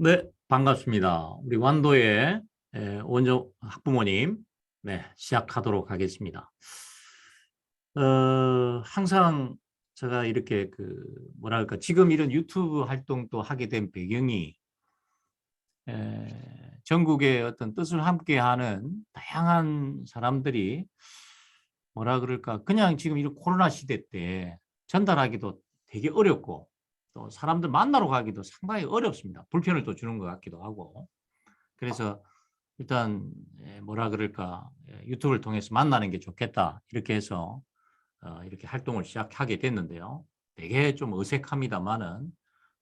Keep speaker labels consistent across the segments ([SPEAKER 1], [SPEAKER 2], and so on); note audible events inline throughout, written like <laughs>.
[SPEAKER 1] 네, 반갑습니다. 우리 완도의 에, 원조 학부모님, 네, 시작하도록 하겠습니다. 어, 항상 제가 이렇게 그 뭐랄까 지금 이런 유튜브 활동도 하게 된 배경이 에, 전국의 어떤 뜻을 함께하는 다양한 사람들이 뭐라 그럴까 그냥 지금 이런 코로나 시대 때 전달하기도 되게 어렵고 또 사람들 만나러 가기도 상당히 어렵습니다. 불편을 또 주는 것 같기도 하고. 그래서 일단 에, 뭐라 그럴까 에, 유튜브를 통해서 만나는 게 좋겠다 이렇게 해서 어, 이렇게 활동을 시작하게 됐는데요. 되게 좀 어색합니다만은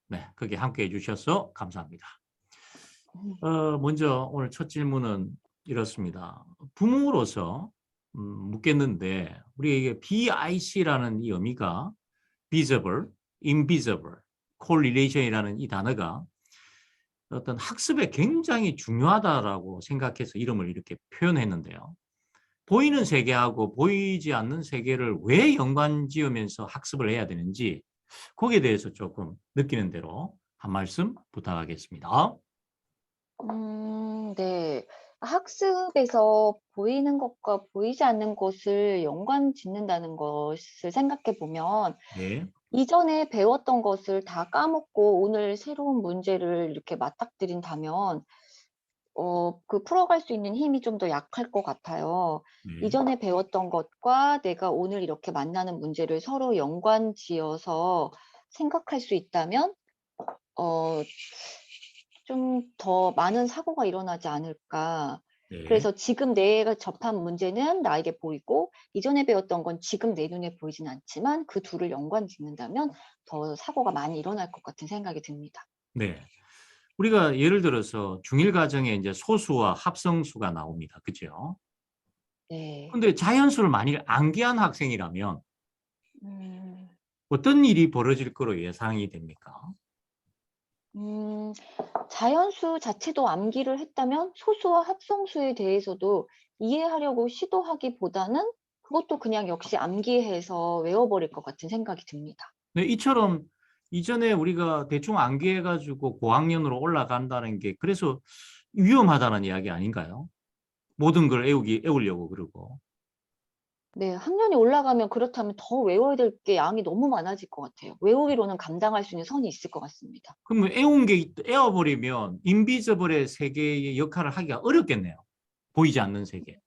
[SPEAKER 1] 네, 거기에 함께 해 주셔서 감사합니다. 어, 먼저 오늘 첫 질문은 이렇습니다. 부모로서 음, 묻겠는데 우리 이게 BIC라는 이 의미가 visible, invisible, correlation이라는 이 단어가 어떤 학습에 굉장히 중요하다라고 생각해서 이름을 이렇게 표현했는데요. 보이는 세계하고 보이지 않는 세계를 왜 연관 지으면서 학습을 해야 되는지 거기에 대해서 조금 느끼는 대로 한 말씀 부탁하겠습니다.
[SPEAKER 2] 음 네. 학습에서 보이는 것과 보이지 않는 것을 연관 짓는다는 것을 생각해 보면
[SPEAKER 1] 네.
[SPEAKER 2] 이전에 배웠던 것을 다 까먹고 오늘 새로운 문제를 이렇게 맞닥뜨린다면 어 그 풀어갈 수 있는 힘이 좀 더 약할 것 같아요.
[SPEAKER 1] 네.
[SPEAKER 2] 이전에 배웠던 것과 내가 오늘 이렇게 만나는 문제를 서로 연관 지어서 생각할 수 있다면 어 좀 더 많은 사고가 일어나지 않을까.
[SPEAKER 1] 네.
[SPEAKER 2] 그래서 지금 내가 접한 문제는 나에게 보이고 이전에 배웠던 건 지금 내 눈에 보이진 않지만 그 둘을 연관 짓는다면 더 사고가 많이 일어날 것 같은 생각이 듭니다.
[SPEAKER 1] 네. 우리가 예를 들어서 중1 과정에 이제 소수와 합성수가 나옵니다. 그죠?
[SPEAKER 2] 네.
[SPEAKER 1] 근데 자연수를 만일 암기한 학생이라면
[SPEAKER 2] 음.
[SPEAKER 1] 어떤 일이 벌어질 거로 예상이 됩니까?
[SPEAKER 2] 음. 자연수 자체도 암기를 했다면 소수와 합성수에 대해서도 이해하려고 시도하기보다는 그것도 그냥 역시 암기해서 외워버릴 것 같은 생각이 듭니다.
[SPEAKER 1] 네, 이처럼 이전에 우리가 대충 암기해 가지고 고학년으로 올라간다는 게 그래서 위험하다는 이야기 아닌가요? 모든 걸 외우기 외우려고 그러고.
[SPEAKER 2] 네. 학년이 올라가면 그렇다면 더 외워야 될 게 양이 너무 많아질 것 같아요. 외우기로는 감당할 수 있는 선이 있을 것 같습니다.
[SPEAKER 1] 그러면 외운 게있 외워버리면 인비저블의 세계의 역할을 하기가 어렵겠네요. 보이지 않는 세계.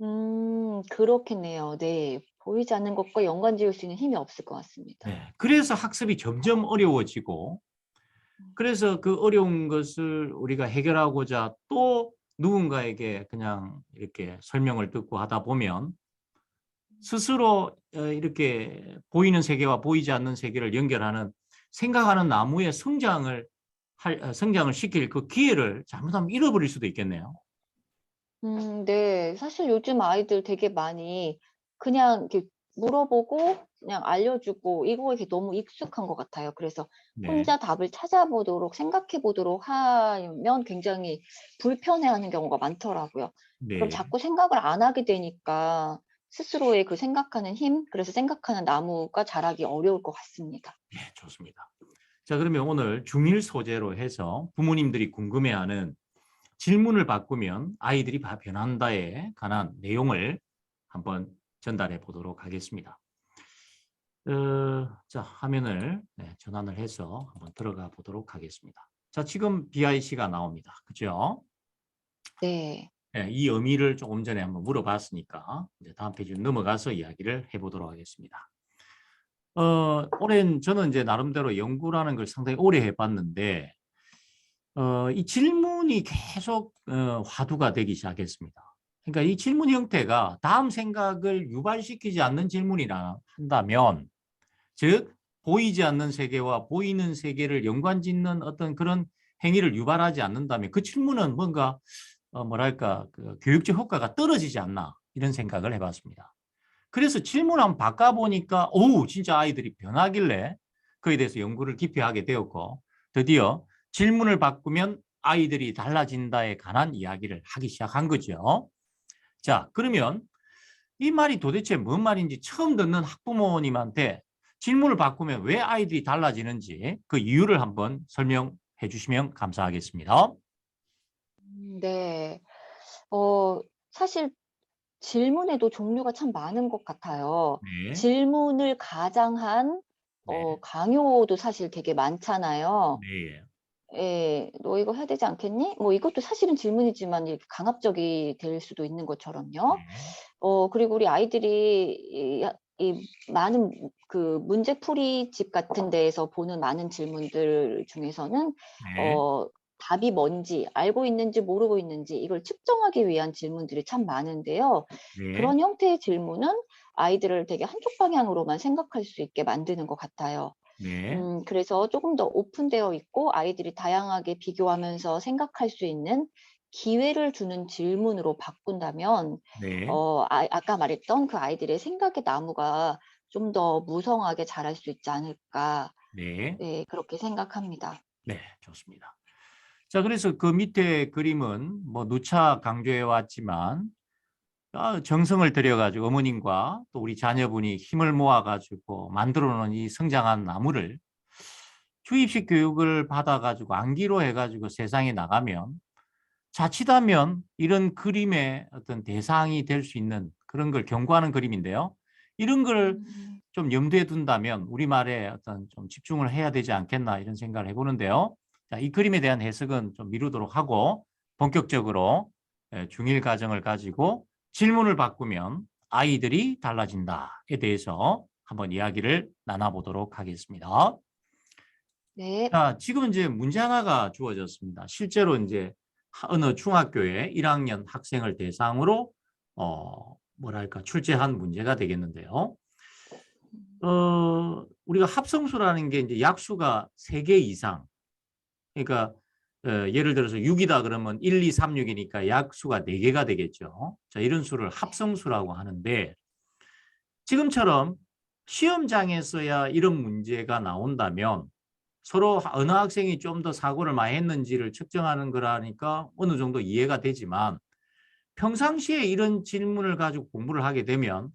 [SPEAKER 2] 음 그렇겠네요. 네. 보이지 않는 것과 연관 지을 수 있는 힘이 없을 것 같습니다.
[SPEAKER 1] 네. 그래서 학습이 점점 어려워지고 그래서 그 어려운 것을 우리가 해결하고자 또 누군가에게 그냥 이렇게 설명을 듣고 하다 보면 스스로 어 이렇게 보이는 세계와 보이지 않는 세계를 연결하는 생각하는 나무의 성장을 할어 성장을 시킬 그 기회를 잘못하면 잃어버릴 수도 있겠네요.
[SPEAKER 2] 음 네. 사실 요즘 아이들 되게 많이 그냥 이렇게 물어보고 그냥 알려주고 이거에 너무 익숙한 것 같아요. 그래서
[SPEAKER 1] 네.
[SPEAKER 2] 혼자 답을 찾아보도록 생각해 보도록 하면 굉장히 불편해하는 경우가 많더라고요. 그럼
[SPEAKER 1] 네.
[SPEAKER 2] 자꾸 생각을 안 하게 되니까 스스로의 그 생각하는 힘 그래서 생각하는 나무가 자라기 어려울 것 같습니다.
[SPEAKER 1] 네, 좋습니다. 자, 그러면 오늘 중1 소재로 해서 부모님들이 궁금해하는 질문을 바꾸면 아이들이 바 변한다에 관한 내용을 한번 전달해 보도록 하겠습니다. 어, 자, 화면을 네, 전환을 해서 한번 들어가 보도록 하겠습니다. 자, 지금 BIC가 나옵니다. 그죠?
[SPEAKER 2] 네.
[SPEAKER 1] 네, 이 의미를 조금 전에 한번 물어봤으니까 이제 다음 페이지로 넘어가서 이야기를 해보도록 하겠습니다. 어, 오랜 저는 이제 나름대로 연구라는 걸 상당히 오래 해봤는데 어, 이 질문이 계속 어, 화두가 되기 시작했습니다. 그러니까 이 질문 형태가 다음 생각을 유발시키지 않는 질문이라 한다면 즉 보이지 않는 세계와 보이는 세계를 연관짓는 어떤 그런 행위를 유발하지 않는다면 그 질문은 뭔가 어, 뭐랄까 그 교육적 효과가 떨어지지 않나 이런 생각을 해봤습니다. 그래서 질문 한번 바꿔보니까 오 진짜 아이들이 변하길래 그에 대해서 연구를 깊이 하게 되었고 드디어 질문을 바꾸면 아이들이 달라진다에 관한 이야기를 하기 시작한 거죠. 자 그러면 이 말이 도대체 뭔 말인지 처음 듣는 학부모님한테 질문을 바꾸면 왜 아이들이 달라지는지 그 이유를 한번 설명 해 주시면 감사하겠습니다.
[SPEAKER 2] 음, 네. 어, 사실 질문에도 종류가 참 많은 것 같아요.
[SPEAKER 1] 네.
[SPEAKER 2] 질문을 가장한 어,
[SPEAKER 1] 네.
[SPEAKER 2] 강요도 사실 되게 많잖아요.
[SPEAKER 1] 네.
[SPEAKER 2] 예, 너 이거 해야 되지 않겠니? 뭐 이것도 사실은 질문이지만 이렇게 강압적이 될 수도 있는 것처럼요.
[SPEAKER 1] 네.
[SPEAKER 2] 어, 그리고 우리 아이들이 이, 야- 이 많은 그 문제풀이 집 같은 데에서 보는 많은 질문들 중에서는
[SPEAKER 1] 네.
[SPEAKER 2] 어, 답이 뭔지 알고 있는지 모르고 있는지 이걸 측정하기 위한 질문들이 참 많은데요.
[SPEAKER 1] 네.
[SPEAKER 2] 그런 형태의 질문은 아이들을 되게 한쪽 방향으로만 생각할 수 있게 만드는 것 같아요.
[SPEAKER 1] 네.
[SPEAKER 2] 음, 그래서 조금 더 오픈되어 있고 아이들이 다양하게 비교하면서 생각할 수 있는 기회를 주는 질문으로 바꾼다면
[SPEAKER 1] 네.
[SPEAKER 2] 어, 아, 아까 말했던 그 아이들의 생각의 나무가 좀 더 무성하게 자랄 수 있지 않을까
[SPEAKER 1] 네.
[SPEAKER 2] 네, 그렇게 생각합니다.
[SPEAKER 1] 네, 좋습니다. 자, 그래서 그 밑에 그림은 뭐 누차 강조해 왔지만 아, 정성을 들여가지고 어머님과 또 우리 자녀분이 힘을 모아가지고 만들어 놓은 이 성장한 나무를 주입식 교육을 받아가지고 암기로 해가지고 세상에 나가면 자칫하면 이런 그림의 어떤 대상이 될 수 있는 그런 걸 경고하는 그림인데요. 이런 걸
[SPEAKER 2] 음,
[SPEAKER 1] 좀 염두에 둔다면 우리말에 어떤 좀 집중을 해야 되지 않겠나 이런 생각을 해보는데요. 자, 이 그림에 대한 해석은 좀 미루도록 하고 본격적으로 예, 중일 과정을 가지고 질문을 바꾸면 아이들이 달라진다에 대해서 한번 이야기를 나눠보도록 하겠습니다.
[SPEAKER 2] 네,
[SPEAKER 1] 자, 지금 이제 문제 하나가 주어졌습니다. 실제로 이제 하- 어느 중학교에 1학년 학생을 대상으로 어, 뭐랄까 출제한 문제가 되겠는데요. 어, 우리가 합성수라는 게 이제 약수가 3개 이상. 그러니까 어, 예를 들어서 6이다 그러면 1, 2, 3, 6이니까 약수가 4개가 되겠죠. 자, 이런 수를 합성수라고 하는데 지금처럼 시험장에서야 이런 문제가 나온다면 서로 어느 학생이 좀 더 사고를 많이 했는지를 측정하는 거라니까 어느 정도 이해가 되지만 평상시에 이런 질문을 가지고 공부를 하게 되면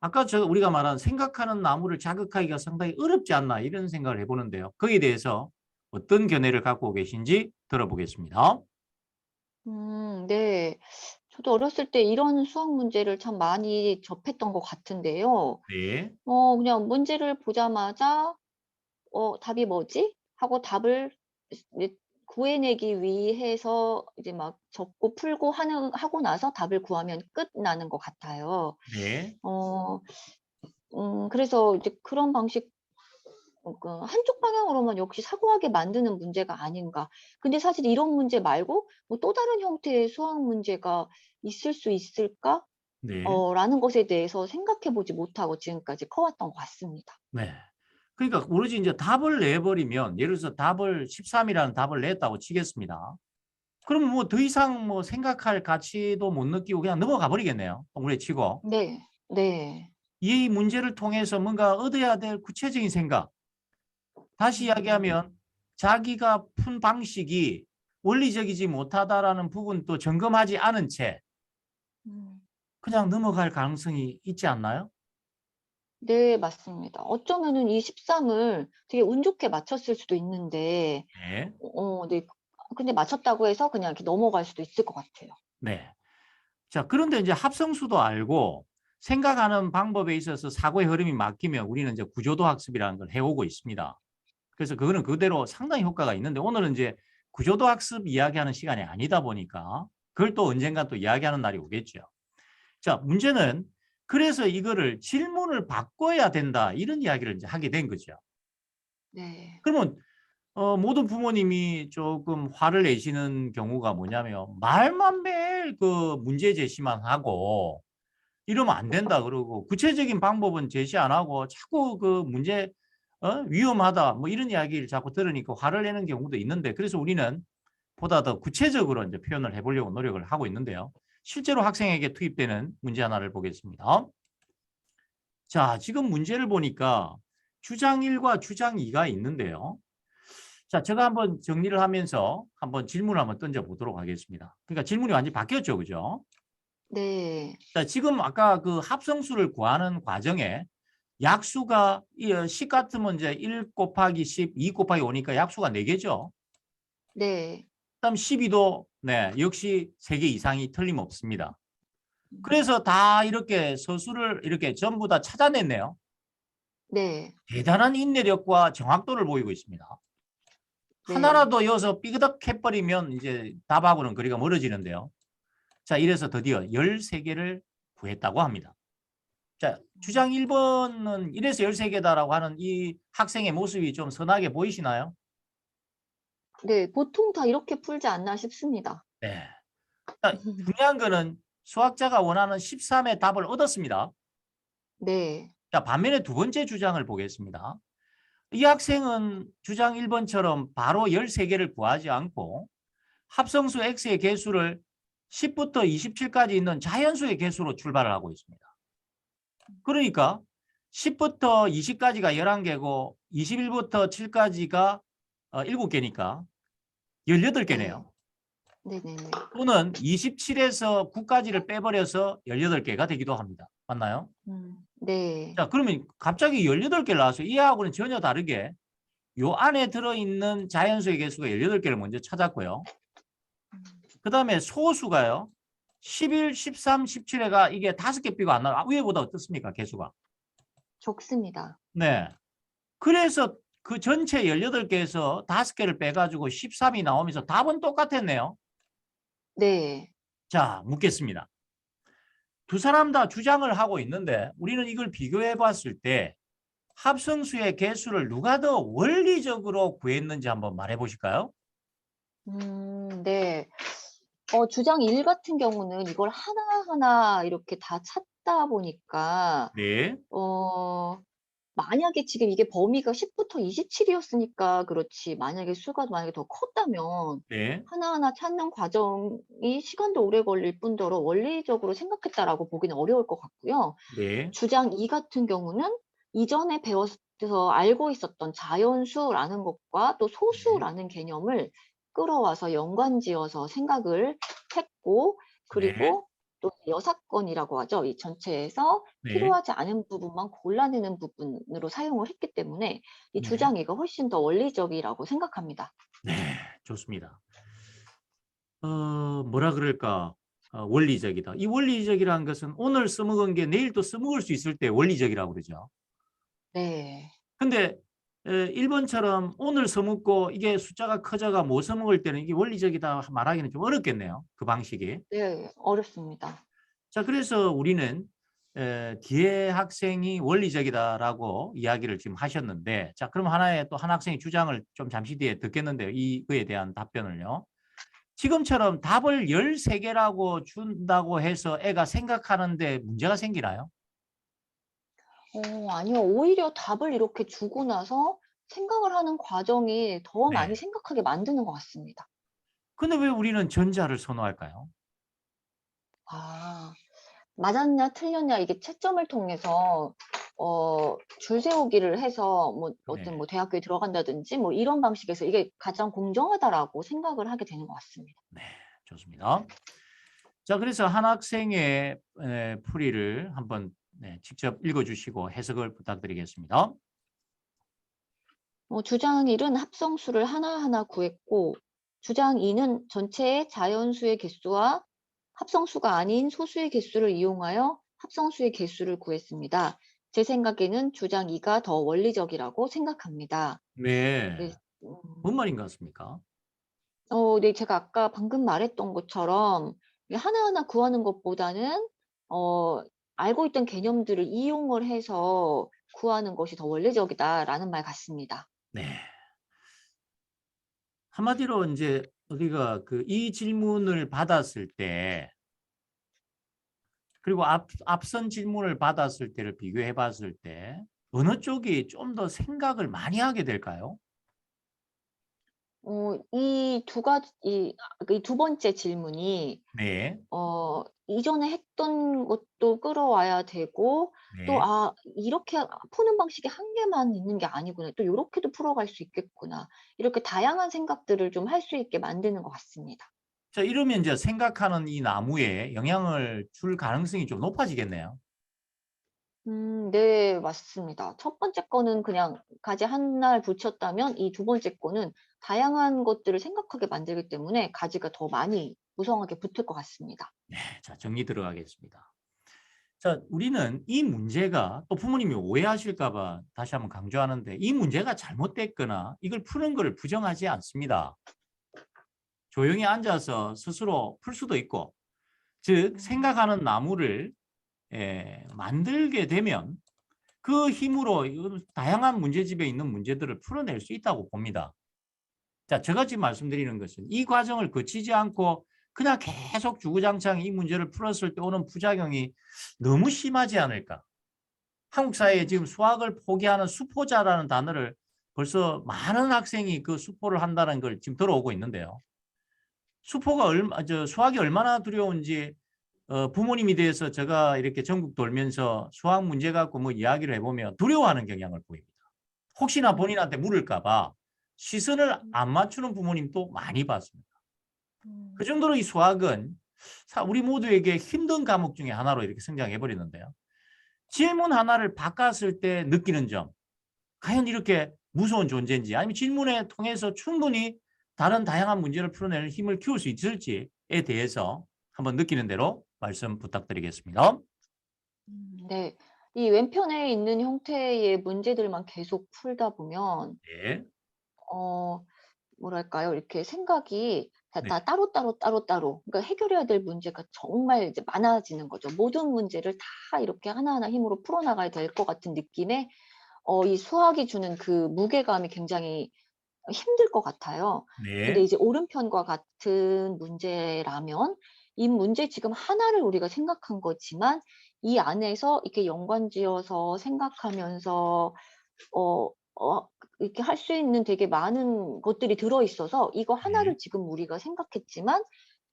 [SPEAKER 1] 아까 저 우리가 말한 생각하는 나무를 자극하기가 상당히 어렵지 않나 이런 생각을 해보는데요. 거기에 대해서 어떤 견해를 갖고 계신지 들어보겠습니다.
[SPEAKER 2] 음, 네. 저도 어렸을 때 이런 수학 문제를 참 많이 접했던 것 같은데요.
[SPEAKER 1] 네,
[SPEAKER 2] 어, 그냥 문제를 보자마자 어, 답이 뭐지? 하고 답을 이제 구해내기 위해서 이제 막 적고 풀고 하는, 하고 나서 답을 구하면 끝나는 것 같아요.
[SPEAKER 1] 네,
[SPEAKER 2] 어, 음, 그래서 이제 그런 방식, 한쪽 방향으로만 역시 사고하게 만드는 문제가 아닌가. 근데 사실 이런 문제 말고 뭐 또 다른 형태의 수학 문제가 있을 수 있을까?
[SPEAKER 1] 네,
[SPEAKER 2] 어, 라는 것에 대해서 생각해 보지 못하고 지금까지 커왔던 것 같습니다.
[SPEAKER 1] 네. 그러니까 오로지 이제 답을 내버리면 예를 들어서 답을 13이라는 답을 냈다고 치겠습니다. 그럼 뭐 더 이상 뭐 생각할 가치도 못 느끼고 그냥 넘어가 버리겠네요. 동그래 치고.
[SPEAKER 2] 네, 네.
[SPEAKER 1] 이 문제를 통해서 뭔가 얻어야 될 구체적인 생각. 다시
[SPEAKER 2] 음.
[SPEAKER 1] 이야기하면 자기가 푼 방식이 원리적이지 못하다라는 부분도 점검하지 않은 채
[SPEAKER 2] 음.
[SPEAKER 1] 그냥 넘어갈 가능성이 있지 않나요?
[SPEAKER 2] 네, 맞습니다. 어쩌면은 이 13을 되게 운 좋게 맞췄을 수도 있는데,
[SPEAKER 1] 네.
[SPEAKER 2] 어, 네. 근데 맞췄다고 해서 그냥 이렇게 넘어갈 수도 있을 것 같아요.
[SPEAKER 1] 네. 자, 그런데 이제 합성수도 알고 생각하는 방법에 있어서 사고의 흐름이 맡기면 우리는 이제 구조도 학습이라는 걸 해오고 있습니다. 그래서 그거는 그대로 상당히 효과가 있는데 오늘은 이제 구조도 학습 이야기하는 시간이 아니다 보니까 그걸 또 언젠가 또 이야기하는 날이 오겠죠. 자, 문제는 그래서 이거를 질문을 바꿔야 된다 이런 이야기를 이제 하게 된 거죠.
[SPEAKER 2] 네.
[SPEAKER 1] 그러면 어, 모든 부모님이 조금 화를 내시는 경우가 뭐냐면 말만 매일 그 문제 제시만 하고 이러면 안 된다 그러고 구체적인 방법은 제시 안 하고 자꾸 그 문제 어? 위험하다 뭐 이런 이야기를 자꾸 들으니까 화를 내는 경우도 있는데 그래서 우리는 보다 더 구체적으로 이제 표현을 해보려고 노력을 하고 있는데요. 실제로 학생에게 투입되는 문제 하나를 보겠습니다. 자, 지금 문제를 보니까 주장 1과 주장 2가 있는데요. 자, 제가 한번 정리를 하면서 한번 질문을 한번 던져보도록 하겠습니다. 그러니까 질문이 완전히 바뀌었죠. 그죠?
[SPEAKER 2] 네.
[SPEAKER 1] 자, 지금 아까 그 합성수를 구하는 과정에 약수가 이, 어, 10 같으면 이제 1 곱하기 10, 2 곱하기 5니까 약수가 4개죠.
[SPEAKER 2] 네.
[SPEAKER 1] 그다음 12도 네, 역시 3개 이상이 틀림없습니다.
[SPEAKER 2] 음.
[SPEAKER 1] 그래서 다 이렇게 서술을 이렇게 전부 다 찾아냈네요.
[SPEAKER 2] 네.
[SPEAKER 1] 대단한 인내력과 정확도를 보이고 있습니다.
[SPEAKER 2] 네.
[SPEAKER 1] 하나라도 여기서 삐그덕 해버리면 이제 답하고는 거리가 멀어지는데요. 자, 이래서 드디어 13개를 구했다고 합니다. 자, 주장 1번은 이래서 13개다라고 하는 이 학생의 모습이 좀 선하게 보이시나요?
[SPEAKER 2] 네. 보통 다 이렇게 풀지 않나 싶습니다.
[SPEAKER 1] 네. 자, 중요한 거는 수학자가 원하는 13의 답을 얻었습니다.
[SPEAKER 2] 네.
[SPEAKER 1] 자, 반면에 두 번째 주장을 보겠습니다. 이 학생은 주장 1번처럼 바로 13개를 구하지 않고 합성수 x의 개수를 10부터 27까지 있는 자연수의 개수로 출발을 하고 있습니다. 그러니까 10부터 20까지가 11개고 21부터 7까지가 어, 7개니까 18개네요.
[SPEAKER 2] 네네네.
[SPEAKER 1] 또는 27에서 9까지를 빼버려서 18개가 되기도 합니다. 맞나요?
[SPEAKER 2] 음. 네.
[SPEAKER 1] 자, 그러면 갑자기 18개를 나왔어요. 이하고는 전혀 다르게 요 안에 들어있는 자연수의 개수가 18개를 먼저 찾았고요.
[SPEAKER 2] 음.
[SPEAKER 1] 그 다음에 소수가요. 11, 13, 17회가 이게 다섯 개 빼고 안 나와. 위에보다 어떻습니까? 개수가.
[SPEAKER 2] 적습니다.
[SPEAKER 1] 네. 그래서 그 전체 18개에서 다섯 개를 빼가지고 13이 나오면서 답은 똑같았네요.
[SPEAKER 2] 네.
[SPEAKER 1] 자, 묻겠습니다. 두 사람 다 주장을 하고 있는데 우리는 이걸 비교해 봤을 때 합성수의 개수를 누가 더 원리적으로 구했는지 한번 말해 보실까요?
[SPEAKER 2] 음, 네. 어, 주장 1 같은 경우는 이걸 하나하나 이렇게 다 찾다 보니까
[SPEAKER 1] 네.
[SPEAKER 2] 어, 만약에 지금 이게 범위가 10부터 27이었으니까 그렇지. 만약에 수가 만약에 더 컸다면
[SPEAKER 1] 네.
[SPEAKER 2] 하나하나 찾는 과정이 시간도 오래 걸릴 뿐더러 원리적으로 생각했다라고 보기는 어려울 것 같고요.
[SPEAKER 1] 네.
[SPEAKER 2] 주장 2 같은 경우는 이전에 배워서 알고 있었던 자연수라는 것과 또 소수라는 개념을 끌어와서 연관지어서 생각을 했고 그리고 또 여사건이라고 하죠. 이 전체에서
[SPEAKER 1] 네.
[SPEAKER 2] 필요하지 않은 부분만 골라내는 부분으로 사용을 했기 때문에 이
[SPEAKER 1] 네.
[SPEAKER 2] 주장 2가 훨씬 더 원리적이라고 생각합니다.
[SPEAKER 1] 네. 좋습니다. 어, 뭐라 그럴까? 어, 원리적이다. 이 원리적이라는 것은 오늘 써먹은 게 내일 또 써먹을 수 있을 때 원리적이라고 그러죠.
[SPEAKER 2] 네.
[SPEAKER 1] 근데 에, 1번처럼 오늘 써먹고 이게 숫자가 커져가 못 써먹을 때는 이게 원리적이다 말하기는 좀 어렵겠네요. 그 방식이.
[SPEAKER 2] 네. 어렵습니다.
[SPEAKER 1] 자, 그래서 우리는 에, 뒤에 학생이 원리적이다라고 이야기를 지금 하셨는데, 자, 그럼 하나의 또 한 학생의 주장을 좀 잠시 뒤에 듣겠는데요. 이거에 대한 답변을요. 지금처럼 답을 13개라고 준다고 해서 애가 생각하는데 문제가 생기나요?
[SPEAKER 2] 어, 아니요. 오히려 답을 이렇게 주고 나서 생각을 하는 과정이 더
[SPEAKER 1] 네.
[SPEAKER 2] 많이 생각하게 만드는 것 같습니다.
[SPEAKER 1] 근데 왜 우리는 전자를 선호할까요?
[SPEAKER 2] 아, 맞았냐 틀렸냐 이게 채점을 통해서 어, 줄 세우기를 해서 뭐 어떤
[SPEAKER 1] 네.
[SPEAKER 2] 뭐 대학교에 들어간다든지 뭐 이런 방식에서 이게 가장 공정하다라고 생각을 하게 되는 것 같습니다.
[SPEAKER 1] 네, 좋습니다. 자, 그래서 한 학생의 에, 풀이를 한번 네, 직접 읽어주시고 해석을 부탁드리겠습니다.
[SPEAKER 2] 어, 주장 1은 합성수를 하나하나 구했고 주장 2는 전체의 자연수의 개수와 합성수가 아닌 소수의 개수를 이용하여 합성수의 개수를 구했습니다. 제 생각에는 주장 2가 더 원리적이라고 생각합니다.
[SPEAKER 1] 네,
[SPEAKER 2] 네. 음,
[SPEAKER 1] 뭔 말인 것 같습니까?
[SPEAKER 2] 어, 네, 제가 아까 방금 말했던 것처럼 이 하나하나 구하는 것보다는 어, 알고 있던 개념들을 이용을 해서 구하는 것이 더 원리적이다라는 말 같습니다.
[SPEAKER 1] 네. 한마디로 이제 우리가 그 이 질문을 받았을 때 그리고 앞, 앞선 질문을 받았을 때를 비교해 봤을 때 어느 쪽이 좀 더 생각을 많이 하게 될까요?
[SPEAKER 2] 어, 이 두 가지, 이, 이두 번째 질문이,
[SPEAKER 1] 네,
[SPEAKER 2] 어, 이전에 했던 것도 끌어와야 되고,
[SPEAKER 1] 네,
[SPEAKER 2] 또, 아, 이렇게 푸는 방식이 한 개만 있는 게 아니구나. 또 이렇게도 풀어갈 수 있겠구나. 이렇게 다양한 생각들을 좀 할 수 있게 만드는 것 같습니다.
[SPEAKER 1] 자, 이러면 이제 생각하는 이 나무에 영향을 줄 가능성이 좀 높아지겠네요.
[SPEAKER 2] 음 네 맞습니다. 첫 번째 거는 그냥 가지 하나를 붙였다면 이 두 번째 거는 다양한 것들을 생각하게 만들기 때문에 가지가 더 많이 무성하게 붙을 것 같습니다.
[SPEAKER 1] 네. 자 정리 들어가겠습니다. 자 우리는 이 문제가 또 부모님이 오해하실까 봐 다시 한번 강조하는데 이 문제가 잘못됐거나 이걸 푸는 거를 부정하지 않습니다. 조용히 앉아서 스스로 풀 수도 있고 즉 생각하는 나무를 예 만들게 되면 그 힘으로 이 다양한 문제집에 있는 문제들을 풀어낼 수 있다고 봅니다. 자 제가 지금 말씀드리는 것은 이 과정을 거치지 않고 그냥 계속 주구장창 이 문제를 풀었을 때 오는 부작용이 너무 심하지 않을까. 한국 사회에 지금 수학을 포기하는 수포자라는 단어를 벌써 많은 학생이 그 수포를 한다는 걸 지금 들어오고 있는데요. 수포가 얼마 저 수학이 얼마나 두려운지 어 부모님이 돼서 제가 이렇게 전국 돌면서 수학 문제 갖고 뭐 이야기를 해 보면 두려워하는 경향을 보입니다. 혹시나 본인한테 물을까 봐 시선을 안 맞추는 부모님도 많이 봤습니다.
[SPEAKER 2] 음.
[SPEAKER 1] 그 정도로 이 수학은 사 우리 모두에게 힘든 과목 중에 하나로 이렇게 성장해 버렸는데요. 질문 하나를 바꿨을 때 느끼는 점 과연 이렇게 무서운 존재인지 아니면 질문을 통해서 충분히 다른 다양한 문제를 풀어내는 힘을 키울 수 있을지에 대해서 한번 느끼는 대로 말씀 부탁드리겠습니다.
[SPEAKER 2] 음 네. 이 왼편에 있는 형태의 문제들만 계속 풀다 보면
[SPEAKER 1] 네.
[SPEAKER 2] 어 뭐랄까요? 이렇게 생각이 다
[SPEAKER 1] 네.
[SPEAKER 2] 다 따로 따로, 따로 따로 그러니까 해결해야 될 문제가 정말 이제 많아지는 거죠. 모든 문제를 다 이렇게 하나하나 힘으로 풀어나가야 될 것 같은 느낌에 어 이 수학이 주는 그 무게감이 굉장히 힘들 것 같아요. 근데
[SPEAKER 1] 네.
[SPEAKER 2] 이제 오른편과 같은 문제라면 이 문제 지금 하나를 우리가 생각한 거지만 이 안에서 이렇게 연관지어서 생각하면서 어 어 이렇게 할 수 있는 되게 많은 것들이 들어 있어서 이거
[SPEAKER 1] 네.
[SPEAKER 2] 하나를 지금 우리가 생각했지만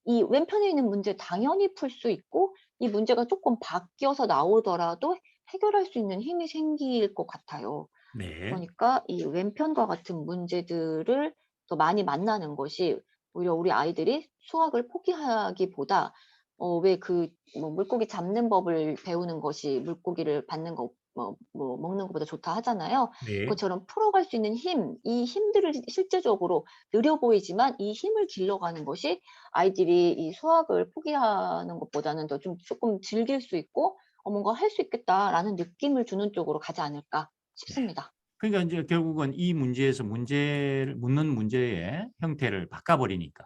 [SPEAKER 2] 이 왼편에 있는 문제 당연히 풀 수 있고 이 문제가 쪼끔 바뀌어서 나오더라도 해결할 수 있는 힘이 생길 것 같아요.
[SPEAKER 1] 네.
[SPEAKER 2] 그러니까 이 왼편과 같은 문제들을 더 많이 만나는 것이 오히려 우리 아이들이 수학을 포기하기보다 어 왜 그 뭐 "물고기 잡는 법을 배우는 것이 물고기를 받는 거 뭐 뭐 먹는 것보다 좋다." 하잖아요.
[SPEAKER 1] 네.
[SPEAKER 2] 그것처럼 풀어갈 수 있는 힘, 이 힘들을 실제적으로 느려 보이지만 이 힘을 길러가는 것이 아이들이 이 수학을 포기하는 것보다는 더좀 쪼끔 즐길 수 있고 '어 뭔가 할 수 있겠다.'라는 느낌을 주는 쪽으로 가지 않을까
[SPEAKER 1] 네.
[SPEAKER 2] 싶습니다.
[SPEAKER 1] 그러니까 인제 결국은 이 문제에서 문제를 묻는 문제의 형태를 바꿔 버리니까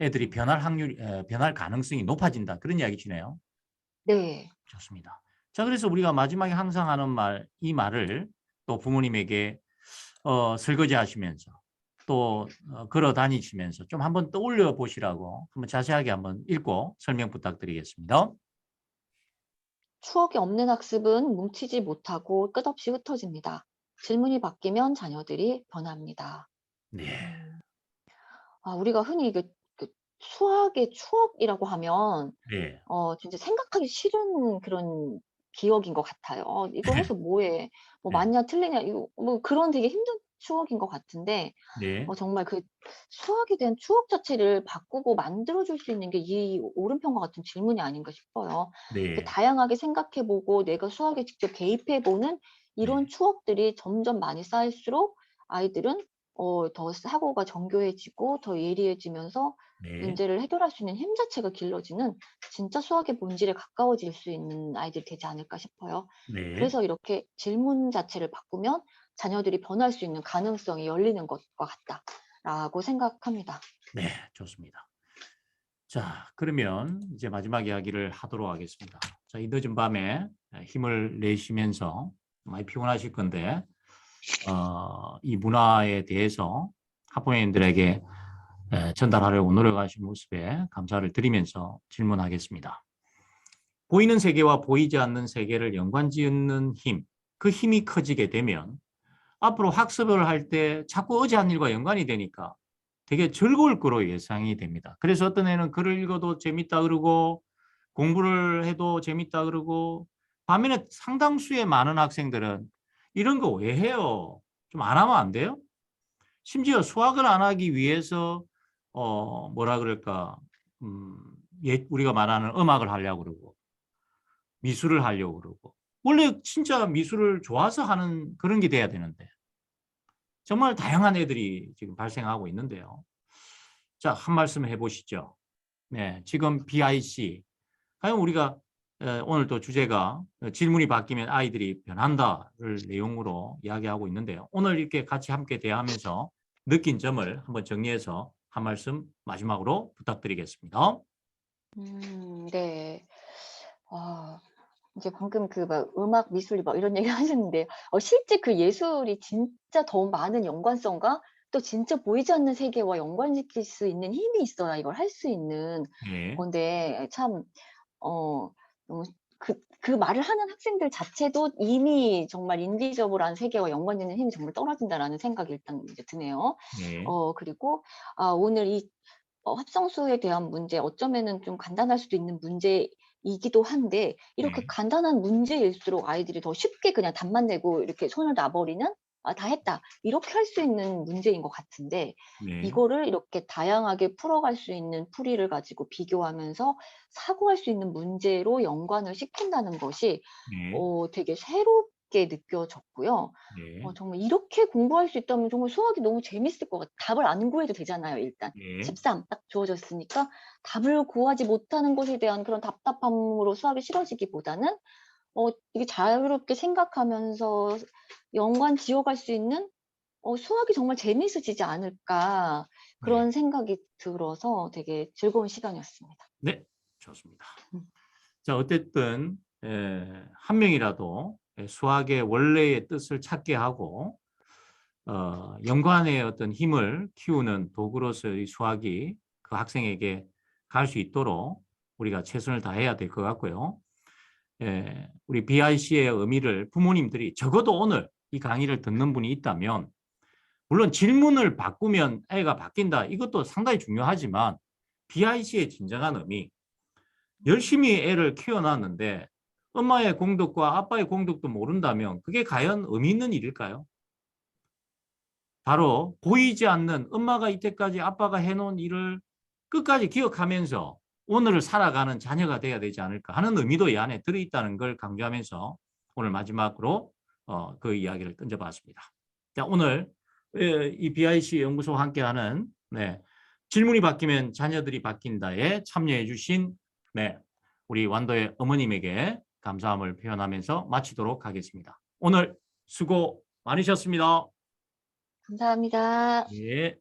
[SPEAKER 1] 애들이 변할 확률이 에 변할 가능성이 높아진다 그런 이야기시네요.
[SPEAKER 2] 네.
[SPEAKER 1] 좋습니다. 자 그래서 우리가 마지막에 항상 하는 말 이 말을 또 부모님에게 어 설거지 하시면서 또 어 걸어 다니시면서 좀 한번 떠올려 보시라고 한번 자세하게 한번 읽고 설명 부탁드리겠습니다.
[SPEAKER 2] "추억이 없는 학습은 뭉치지 못하고 끝없이 흩어집니다. 질문이 바뀌면 자녀들이 변합니다."
[SPEAKER 1] 네.
[SPEAKER 2] 음. 아 우리가 흔히 그그 수학의 추억이라고 하면
[SPEAKER 1] 네.
[SPEAKER 2] 어 진짜 생각하기 싫은 그런 기억인 것 같아요. '어 이거 해서 뭐 해? 뭐
[SPEAKER 1] 네.
[SPEAKER 2] 맞냐 틀리냐?' 이거 뭐 그런 되게 힘든 추억인 것 같은데
[SPEAKER 1] 네.
[SPEAKER 2] 어 정말 그 수학에 대한 추억 자체를 바꾸고 만들어 줄 수 있는 게 이 오른편과 같은 질문이 아닌가 싶어요. 그
[SPEAKER 1] 네.
[SPEAKER 2] 다양하게 생각해 보고 내가 수학에 직접 개입해 보는 이런
[SPEAKER 1] 네.
[SPEAKER 2] 추억들이 점점 많이 쌓일수록 아이들은 어 더 사고가 정교해지고 더 예리해지면서
[SPEAKER 1] 네.
[SPEAKER 2] 문제를 해결할 수 있는 힘 자체가 길러지는 진짜 수학의 본질에 가까워질 수 있는 아이들이 되지 않을까 싶어요.
[SPEAKER 1] 네.
[SPEAKER 2] 그래서 이렇게 '질문 자체를 바꾸면 자녀들이 변할 수 있는 가능성이 열리는 것과 같다.'라고 생각합니다.
[SPEAKER 1] 네. 좋습니다. 자 그러면 이제 마지막 이야기를 하도록 하겠습니다. 자 이 늦은 밤에 에 힘을 내시면서 많이 피곤하실 건데 어 이 문화에 대해서 학부모님들에게 에 전달하려고 노력하신 모습에 감사를 드리면서 질문하겠습니다. 보이는 세계와 보이지 않는 세계를 연관지으는 힘, 그 힘이 커지게 되면 앞으로 학습을 할 때 자꾸 어제 한 일과 연관이 되니까 되게 즐거울 거로 예상이 됩니다. 그래서 어떤 애는 글을 읽어도 재밌다 그러고 공부를 해도 재밌다 그러고 반면에 상당수의 많은 학생들은 "이런 거 왜 해요? 좀 안 하면 안 돼요?" 심지어 수학을 안 하기 위해서 어 뭐라 그럴까 음 예 우리가 말하는 음악을 하려고 그러고 미술을 하려고 그러고 원래 진짜 미술을 좋아서 하는 그런 게 돼야 되는데 정말 다양한 애들이 지금 발생하고 있는데요. 자, 한 말씀 해보시죠. 네, 지금 BIC 과연 우리가 에, 오늘 또 주제가 어, 질문이 바뀌면 아이들이 변한다를 내용으로 이야기하고 있는데요. 오늘 이렇게 같이 함께 대하면서 느낀 점을 한번 정리해서 한 말씀 마지막으로 부탁드리겠습니다.
[SPEAKER 2] 음, 네. 아, 이제 방금 그 막 음악, 미술 막 이런 <laughs> 얘기 하셨는데, 어, 실제 그 예술이 진짜 더 많은 연관성과 또 진짜 보이지 않는 세계와 연관시킬 수 있는 힘이 있어야 이걸 할 수 있는
[SPEAKER 1] 네,
[SPEAKER 2] 건데, 참, 어, 너무 그, 그 말을 하는 학생들 자체도 이미 정말 인비저블한 세계와 연관되는 힘이 정말 떨어진다라는 생각이 일단 이제 드네요.
[SPEAKER 1] 네,
[SPEAKER 2] 어, 그리고, 아, 오늘 이 어, 합성수에 대한 문제, 어쩌면은 좀 간단할 수도 있는 문제 이기도 한데, 이렇게
[SPEAKER 1] 네.
[SPEAKER 2] 간단한 문제일수록 아이들이 더 쉽게 그냥 답만 내고 이렇게 손을 놔버리는, 아, 다 했다. 이렇게 할 수 있는 문제인 것 같은데,
[SPEAKER 1] 네,
[SPEAKER 2] 이거를 이렇게 다양하게 풀어갈 수 있는 풀이를 가지고 비교하면서 사고할 수 있는 문제로 연관을 시킨다는 것이,
[SPEAKER 1] 네,
[SPEAKER 2] 어, 되게 새롭게 느껴졌고요.
[SPEAKER 1] 네,
[SPEAKER 2] 어, 정말 이렇게 공부할 수 있다면 정말 수학이 너무 재밌을 것 같아요. 답을 안 구해도 되잖아요, 일단.
[SPEAKER 1] 네,
[SPEAKER 2] 13딱 주어졌으니까 답을 구하지 못하는 것에 대한 그런 답답함으로 수학이 싫어지기보다는 어, 이게 자유롭게 생각하면서 연관 지어갈 수 있는 어, 수학이 정말 재미있어지지 않을까 그런 생각이 들어서 되게 즐거운 시간이었습니다.
[SPEAKER 1] 네, 좋습니다.
[SPEAKER 2] 음.
[SPEAKER 1] 자, 어쨌든 에, 한 명이라도 에, 수학의 원래의 뜻을 찾게 하고 어, 연관의 어떤 힘을 키우는 도구로서 이 수학이 그 학생에게 갈 수 있도록 우리가 최선을 다해야 될 것 같고요. 에, 우리 BIC의 의미를 부모님들이 적어도 오늘 이 강의를 듣는 분이 있다면 물론 질문을 바꾸면 애가 바뀐다 이것도 상당히 중요하지만 BIC의 진정한 의미 열심히 애를 키워놨는데 엄마의 공덕과 아빠의 공덕도 모른다면 그게 과연 의미 있는 일일까요? 바로 보이지 않는 엄마가 이때까지 아빠가 해놓은 일을 끝까지 기억하면서 오늘을 살아가는 자녀가 돼야 되지 않을까 하는 의미도 이 안에 들어있다는 걸 강조하면서 오늘 마지막으로 어, 그 이야기를 던져봤습니다. 자, 오늘 에, 이 BIC 연구소와 함께하는 네, 질문이 바뀌면 자녀들이 바뀐다에 참여해 주신 네, 우리 완도의 어머님에게 감사함을 표현하면서 마치도록 하겠습니다. 오늘 수고 많으셨습니다.
[SPEAKER 2] 감사합니다.
[SPEAKER 1] 예.